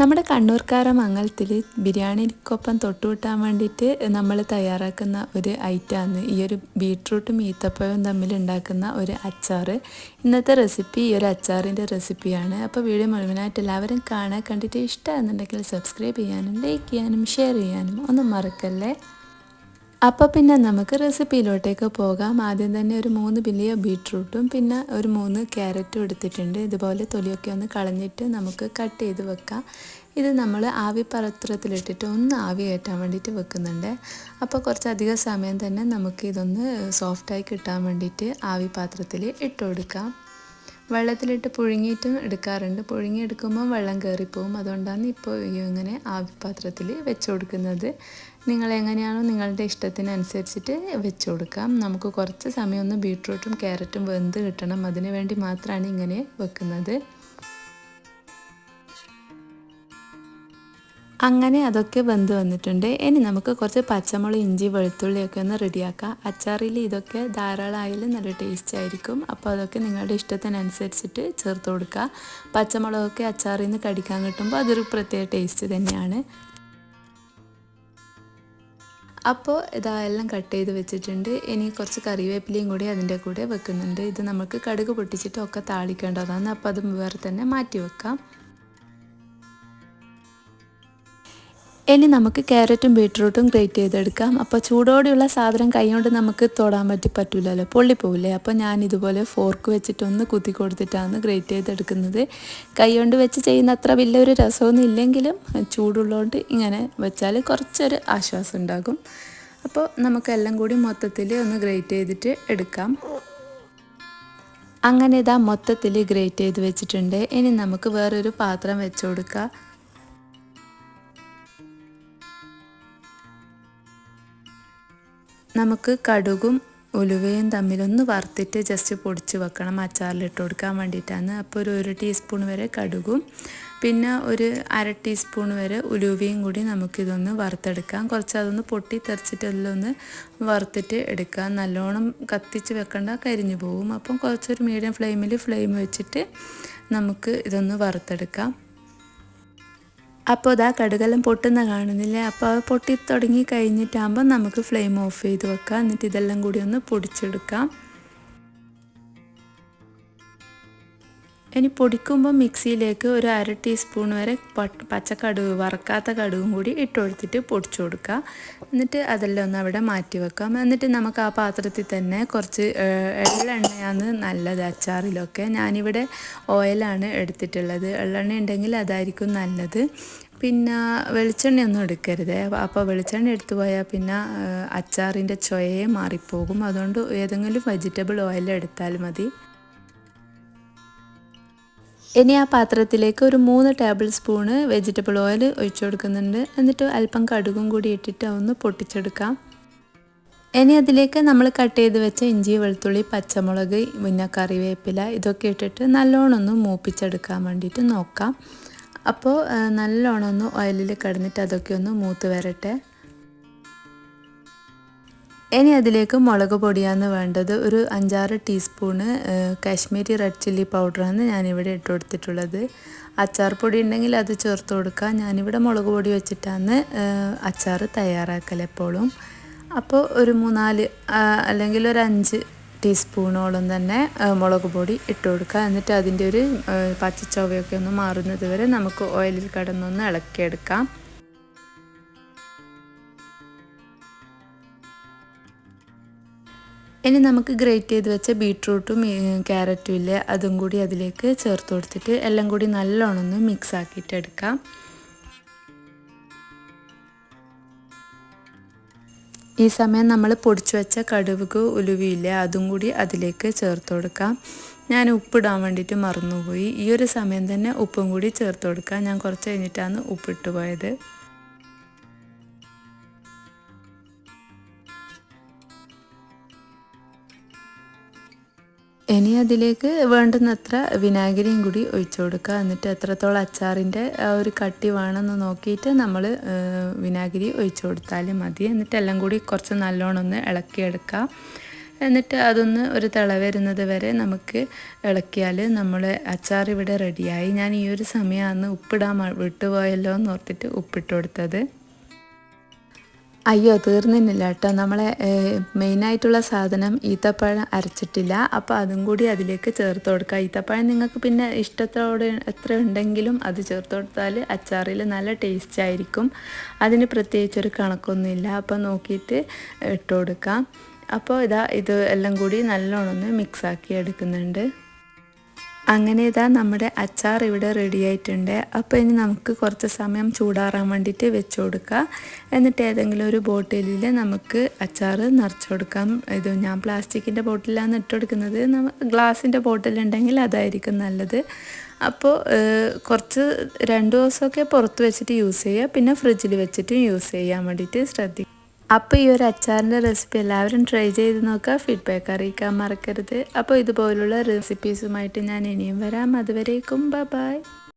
നമ്മുടെ കണ്ണൂർക്കാര മംഗലത്തിൽ ബിരിയാണിക്കൊപ്പം തൊട്ടുകൂട്ടാൻ വേണ്ടിയിട്ട് നമ്മൾ തയ്യാറാക്കുന്ന ഒരു ഐറ്റമാണ് ഈ ഒരു ബീട്രൂട്ടും ഈത്തപ്പഴവും തമ്മിൽ ഉണ്ടാക്കുന്ന ഒരു അച്ചാർ ഇന്നത്തെ റെസിപ്പി ഈ ഒരു അച്ചാറിന്റെ റെസിപ്പിയാണ്. അപ്പോൾ വീഡിയോ മുഴുവനായിട്ട് എല്ലാവരും കാണാൻ കണ്ടിട്ട് ഇഷ്ടമാണെന്നുണ്ടെങ്കിൽ സബ്സ്ക്രൈബ് ചെയ്യാനും ലൈക്ക് ചെയ്യാനും ഷെയർ ചെയ്യാനും ഒന്നും മറക്കല്ലേ? അപ്പോൾ പിന്നെ നമുക്ക് റെസിപ്പിയിലോട്ടേക്ക് പോകാം. ആദ്യം തന്നെ ഒരു മൂന്ന് വലിയ ബീട്രൂട്ടും പിന്നെ ഒരു മൂന്ന് ക്യാരറ്റും എടുത്തിട്ടുണ്ട്. ഇതുപോലെ തൊലിയൊക്കെ ഒന്ന് കളഞ്ഞിട്ട് നമുക്ക് കട്ട് ചെയ്ത് വെക്കാം. ഇത് നമ്മൾ ആവി പത്രത്തിലിട്ടിട്ട് ഒന്ന് ആവി കയറ്റാൻ വേണ്ടിയിട്ട് വെക്കുന്നുണ്ട്. അപ്പോൾ കുറച്ചധികം സമയം തന്നെ നമുക്ക് ഇതൊന്ന് സോഫ്റ്റായി കിട്ടാൻ വേണ്ടിയിട്ട് ആവി പാത്രത്തിൽ ഇട്ട് കൊടുക്കാം. വെള്ളത്തിലിട്ട് പുഴുങ്ങിയിട്ടും എടുക്കാറുണ്ട്. പുഴുങ്ങിയെടുക്കുമ്പോൾ വെള്ളം കയറിപ്പോവും. അതുകൊണ്ടാണ് ഇപ്പോൾ ഇങ്ങനെ ആവിപാത്രത്തിൽ വെച്ച് കൊടുക്കുന്നത്. നിങ്ങൾ എങ്ങനെയാണോ നിങ്ങളുടെ ഇഷ്ടത്തിനനുസരിച്ചിട്ട് വെച്ച് കൊടുക്കാം. നമുക്ക് കുറച്ച് സമയമൊന്നും ബീട്രൂട്ടും ക്യാരറ്റും വെന്ത് കിട്ടണം. അതിന് വേണ്ടി മാത്രമാണ് ഇങ്ങനെ വെക്കുന്നത്. അങ്ങനെ അതൊക്കെ വെന്ത് വന്നിട്ടുണ്ട്. ഇനി നമുക്ക് കുറച്ച് പച്ചമുളക് ഇഞ്ചി വെളുത്തുള്ളിയൊക്കെ ഒന്ന് റെഡിയാക്കാം. അച്ചാറിൽ ഇതൊക്കെ ധാരാളമായാലും നല്ല ടേസ്റ്റ് ആയിരിക്കും. അപ്പോൾ അതൊക്കെ നിങ്ങളുടെ ഇഷ്ടത്തിനനുസരിച്ചിട്ട് ചേർത്ത് കൊടുക്കുക. പച്ചമുളകൊക്കെ അച്ചാറിൽ നിന്ന് കടിക്കാൻ കിട്ടുമ്പോൾ അതൊരു പ്രത്യേക ടേസ്റ്റ് തന്നെയാണ്. അപ്പോൾ ഇതെല്ലാം കട്ട് ചെയ്ത് വെച്ചിട്ടുണ്ട്. ഇനി കുറച്ച് കറിവേപ്പിലയും കൂടി അതിന്റെ കൂടെ വെക്കുന്നുണ്ട്. ഇത് നമുക്ക് കടുക് പൊട്ടിച്ചിട്ടൊക്കെ താളിക്കേണ്ടതാണ്. അപ്പോൾ അത് വേറെ തന്നെ മാറ്റി വെക്കാം. ഇനി നമുക്ക് ക്യാരറ്റും ബീട്രൂട്ടും ഗ്രേറ്റ് ചെയ്തെടുക്കാം. അപ്പോൾ ചൂടോടെയുള്ള സാധനം കൈകൊണ്ട് നമുക്ക് തൊടാൻ പറ്റി പറ്റില്ലല്ലോ പൊള്ളിപ്പോവില്ലേ അപ്പോൾ ഞാൻ ഇതുപോലെ ഫോർക്ക് വെച്ചിട്ടൊന്ന് കുത്തി കൊടുത്തിട്ടാണ് ഗ്രേറ്റ് ചെയ്തെടുക്കുന്നത്. കൈകൊണ്ട് വെച്ച് ചെയ്യുന്ന അത്ര വലിയൊരു രസമൊന്നും ഇല്ലെങ്കിലും ചൂടുള്ളതുകൊണ്ട് ഇങ്ങനെ വെച്ചാൽ കുറച്ചൊരു ആശ്വാസം ഉണ്ടാകും. അപ്പോൾ നമുക്കെല്ലാം കൂടി മൊത്തത്തിൽ ഒന്ന് ഗ്രേറ്റ് ചെയ്തിട്ട് എടുക്കാം. അങ്ങനെ ഇതാ മൊത്തത്തിൽ ഗ്രേറ്റ് ചെയ്ത് വെച്ചിട്ടുണ്ട്. ഇനി നമുക്ക് വേറൊരു പാത്രം വെച്ച് കൊടുക്കാം. നമുക്ക് കടുകും ഉലുവയും തമ്മിലൊന്ന് വറുത്തിട്ട് ജസ്റ്റ് പൊടിച്ച് വെക്കണം. അച്ചാറിലിട്ട് കൊടുക്കാൻ വേണ്ടിയിട്ടാണ്. അപ്പോൾ ഒരു ഒരു ടീസ്പൂൺ വരെ കടുകും പിന്നെ ഒരു അര ടീസ്പൂൺ വരെ ഉലുവയും കൂടി നമുക്കിതൊന്ന് വറുത്തെടുക്കാം. കുറച്ച് അതൊന്ന് പൊട്ടി തെറിച്ചിട്ട് ഒന്ന് വറുത്തിട്ട് എടുക്കാം. നല്ലോണം കത്തിച്ച് വെക്കേണ്ട കരിഞ്ഞു പോകും അപ്പം കുറച്ചൊരു മീഡിയം ഫ്ലെയിമിൽ ഫ്ലെയിം വെച്ചിട്ട് നമുക്ക് ഇതൊന്ന് വറുത്തെടുക്കാം. അപ്പോൾ ഇതാ കടുകെല്ലാം പൊട്ടുന്ന കാണുന്നില്ലേ? അപ്പോൾ അത് പൊട്ടി തുടങ്ങി കഴിഞ്ഞിട്ടാകുമ്പോൾ നമുക്ക് ഫ്ലെയിം ഓഫ് ചെയ്ത് വെക്കാം. എന്നിട്ട് ഇതെല്ലാം കൂടി ഒന്ന് പൊടിച്ചെടുക്കാം. ഇനി പൊടിക്കുമ്പോൾ മിക്സിയിലേക്ക് ഒരു അര ടീസ്പൂൺ വരെ പച്ചക്കടുക് വറക്കാത്ത കടുവും കൂടി ഇട്ട് കൊടുത്തിട്ട് പൊടിച്ചു കൊടുക്കുക. എന്നിട്ട് അതെല്ലാം ഒന്ന് അവിടെ മാറ്റി വെക്കാം. എന്നിട്ട് നമുക്ക് ആ പാത്രത്തിൽ തന്നെ കുറച്ച് എള്ളെണ്ണയാണ് നല്ലത് അച്ചാറിലൊക്കെ. ഞാനിവിടെ ഓയിലാണ് എടുത്തിട്ടുള്ളത്. എള്ളെണ്ണ ഉണ്ടെങ്കിൽ അതായിരിക്കും നല്ലത്. പിന്നെ വെളിച്ചെണ്ണയൊന്നും എടുക്കരുത്. അപ്പോൾ വെളിച്ചെണ്ണ എടുത്തു പോയാൽ പിന്നെ അച്ചാറിന്റെ ചൊയയെ മാറിപ്പോകും. അതുകൊണ്ട് ഏതെങ്കിലും വെജിറ്റബിൾ ഓയിൽ എടുത്താൽ മതി. ഇനി ആ പാത്രത്തിലേക്ക് ഒരു മൂന്ന് ടേബിൾ സ്പൂണ് വെജിറ്റബിൾ ഓയിൽ ഒഴിച്ചു കൊടുക്കുന്നുണ്ട്. എന്നിട്ട് അല്പം കടുകും കൂടി ഇട്ടിട്ട് ഒന്ന് പൊട്ടിച്ചെടുക്കാം. ഇനി അതിലേക്ക് നമ്മൾ കട്ട് ചെയ്ത് വെച്ച ഇഞ്ചി വെളുത്തുള്ളി പച്ചമുളക് പിന്നെ കറിവേപ്പില ഇതൊക്കെ ഇട്ടിട്ട് നല്ലോണം ഒന്ന് മൂപ്പിച്ചെടുക്കാൻ വേണ്ടിയിട്ട് നോക്കാം. അപ്പോൾ നല്ലോണം ഒന്ന് ഓയിലിൽ കിടന്നിട്ട് അതൊക്കെ ഒന്ന് മൂത്ത് വരട്ടെ. ഇനി അതിലേക്ക് മുളക് പൊടിയാണ് വേണ്ടത്. ഒരു അഞ്ചാറ് ടീസ്പൂണ് കാശ്മീരി റെഡ് ചില്ലി പൗഡറാണ് ഞാനിവിടെ ഇട്ട് കൊടുത്തിട്ടുള്ളത്. അച്ചാർ പൊടി ഉണ്ടെങ്കിൽ അത് ചേർത്ത് കൊടുക്കുക. ഞാനിവിടെ മുളക് പൊടി വെച്ചിട്ടാണ് അച്ചാർ തയ്യാറാക്കൽ എപ്പോഴും. അപ്പോൾ ഒരു മൂന്നാൽ അല്ലെങ്കിൽ ഒരു അഞ്ച് ടീസ്പൂണോളം തന്നെ മുളക് പൊടി ഇട്ട് കൊടുക്കുക. എന്നിട്ട് അതിന്റെ ഒരു പച്ചച്ചൊവയൊക്കെ ഒന്ന് മാറുന്നത് വരെ നമുക്ക് ഓയിലിൽ കടന്നൊന്ന് ഇളക്കിയെടുക്കാം. ഇനി നമുക്ക് ഗ്രേറ്റ് ചെയ്ത് വെച്ച ബീട്രൂട്ടും ക്യാരറ്റും ഇല്ലേ അതും കൂടി അതിലേക്ക് ചേർത്ത് കൊടുത്തിട്ട് എല്ലാം കൂടി നല്ലോണം ഒന്ന് മിക്സ് ആക്കിയിട്ട് എടുക്കാം. ഈ സമയം നമ്മൾ പൊടിച്ചു വെച്ച കടുവുക്ക് ഉലുവിയില്ലേ അതും കൂടി അതിലേക്ക് ചേർത്ത് കൊടുക്കാം. ഞാൻ ഉപ്പിടാൻ വേണ്ടിയിട്ട് മറന്നുപോയി. ഈ ഒരു സമയം തന്നെ ഉപ്പും കൂടി ചേർത്ത് കൊടുക്കാം. ഞാൻ കുറച്ച് കഴിഞ്ഞിട്ടാണ് ഉപ്പിട്ട് പോയത്. ഇനി അതിലേക്ക് വേണ്ടുന്നത്ര വിനാഗിരിയും കൂടി ഒഴിച്ചു കൊടുക്കുക. എന്നിട്ട് എത്രത്തോളം അച്ചാറിന്റെ ആ ഒരു കട്ടി വേണമെന്ന് നോക്കിയിട്ട് നമ്മൾ വിനാഗിരി ഒഴിച്ചു കൊടുത്താൽ മതി. എന്നിട്ട് എല്ലാം കൂടി കുറച്ച് നല്ലോണം ഒന്ന് ഇളക്കിയെടുക്കുക എന്നിട്ട് അതൊന്ന് ഒരു തിള വരുന്നത് വരെ നമുക്ക് ഇളക്കിയാൽ നമ്മൾ അച്ചാർ ഇവിടെ റെഡിയായി ഞാൻ ഈ ഒരു സമയമാണ് ഉപ്പിടാൻ വിട്ടുപോയല്ലോ എന്ന് ഓർത്തിട്ട് ഉപ്പിട്ട് കൊടുത്തത്. അയ്യോ തീർന്നില്ല കേട്ടോ. നമ്മളെ മെയിനായിട്ടുള്ള സാധനം ഈത്തപ്പഴം അരച്ചിട്ടില്ല. അപ്പോൾ അതും കൂടി അതിലേക്ക് ചേർത്ത് കൊടുക്കുക. ഈത്തപ്പഴം നിങ്ങൾക്ക് പിന്നെ ഇഷ്ടത്തോടെ എത്ര ഉണ്ടെങ്കിലും അത് ചേർത്ത് കൊടുത്താൽ അച്ചാറിൽ നല്ല ടേസ്റ്റ് ആയിരിക്കും. അതിന് പ്രത്യേകിച്ചൊരു കണക്കൊന്നുമില്ല. അപ്പോൾ നോക്കിയിട്ട് ഇട്ട് കൊടുക്കാം. അപ്പോൾ ഇതാ ഇത് എല്ലാം കൂടി നല്ലോണം ഒന്ന് മിക്സാക്കി എടുക്കുന്നുണ്ട്. അങ്ങനെ ഇതാ നമ്മുടെ അച്ചാർ ഇവിടെ റെഡി ആയിട്ടുണ്ട്. അപ്പോൾ ഇനി നമുക്ക് കുറച്ച് സമയം ചൂടാറാൻ വേണ്ടിയിട്ട് വെച്ച് കൊടുക്കുക എന്നിട്ട് ഏതെങ്കിലും ഒരു ബോട്ടിലിൽ നമുക്ക് അച്ചാർ നിറച്ച് കൊടുക്കാം. ഇത് ഞാൻ പ്ലാസ്റ്റിക്കിന്റെ ബോട്ടിലാണ് ഇട്ട് കൊടുക്കുന്നത്. ഗ്ലാസിന്റെ ബോട്ടിലുണ്ടെങ്കിൽ അതായിരിക്കും നല്ലത്. അപ്പോൾ കുറച്ച് രണ്ട് ദിവസമൊക്കെ പുറത്ത് വെച്ചിട്ട് യൂസ് ചെയ്യുക. പിന്നെ ഫ്രിഡ്ജിൽ വെച്ചിട്ട് യൂസ് ചെയ്യാൻ വേണ്ടിയിട്ട് ശ്രദ്ധിക്കുക. അപ്പോൾ ഈ ഒരു അച്ചാറിന്റെ റെസിപ്പി എല്ലാവരും ട്രൈ ചെയ്ത് നോക്കുക. ഫീഡ്ബാക്ക് അറിയിക്കാൻ മറക്കരുത്. അപ്പോൾ ഇതുപോലുള്ള റെസിപ്പീസുമായിട്ട് ഞാൻ ഇനിയും വരാം. അതുവരേക്കും. ബൈ